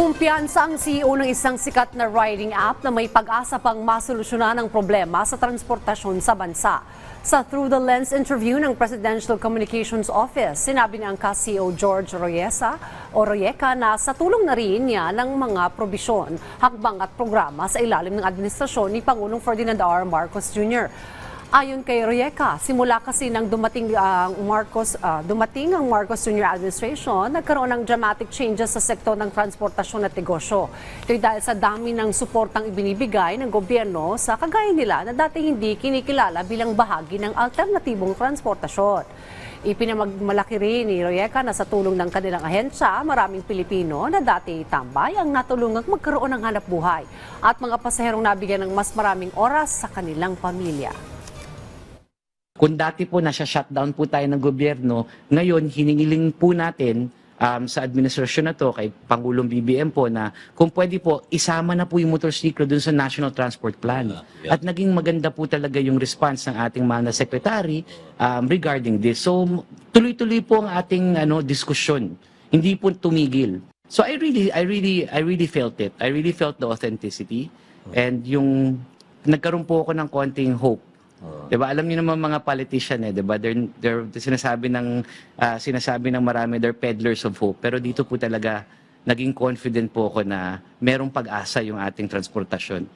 Kumpiyansa ang CEO ng isang sikat na riding app na may pag-asa pang masolusyonan ang problema sa transportasyon sa bansa. Sa Through the Lens interview ng Presidential Communications Office, sinabi ng ka-CEO George Royesa o Royeca na sa tulong na rin niya ng mga probisyon, hakbang at programa sa ilalim ng administrasyon ni Pangulong Ferdinand R. Marcos Jr. Ayon kay Royeca, simula kasi nang dumating ang Marcos ah, dumating ang Marcos Jr. administration, nagkaroon ng dramatic changes sa sektor ng transportasyon at negosyo. Ito dahil sa dami ng suportang ibinibigay ng gobyerno sa kagaya nila na dati hindi kinikilala bilang bahagi ng alternatibong transportasyon. Ipinamagmalaki rin ni Royeca na sa tulong ng kanilang ahensya, maraming Pilipino na dati tambay ang natulungang magkaroon ng hanap buhay at mga pasaherong nabigyan ng mas maraming oras sa kanilang pamilya. Kung dati po nasa shutdown po tayo ng gobyerno, ngayon hiningiling po natin um, sa administrasyon na to kay Pangulong BBM po na kung pwede po isama na po yung motorsiklo dun sa National Transport Plan. At naging maganda po talaga yung response ng ating mga secretary um, regarding this. So tuloy-tuloy po ang ating ano diskusyon. Hindi po tumigil. So I really I really I really felt it. I really felt the authenticity and yung nagkaroon po ako ng konting hope 'Di ba? Alam niyo naman mga politician eh, 'di ba? They're, they're sinasabi ng ah, sinasabi ng marami they're peddlers of hope. Pero dito po talaga naging confident po ako na merong pag-asa yung ating transportasyon.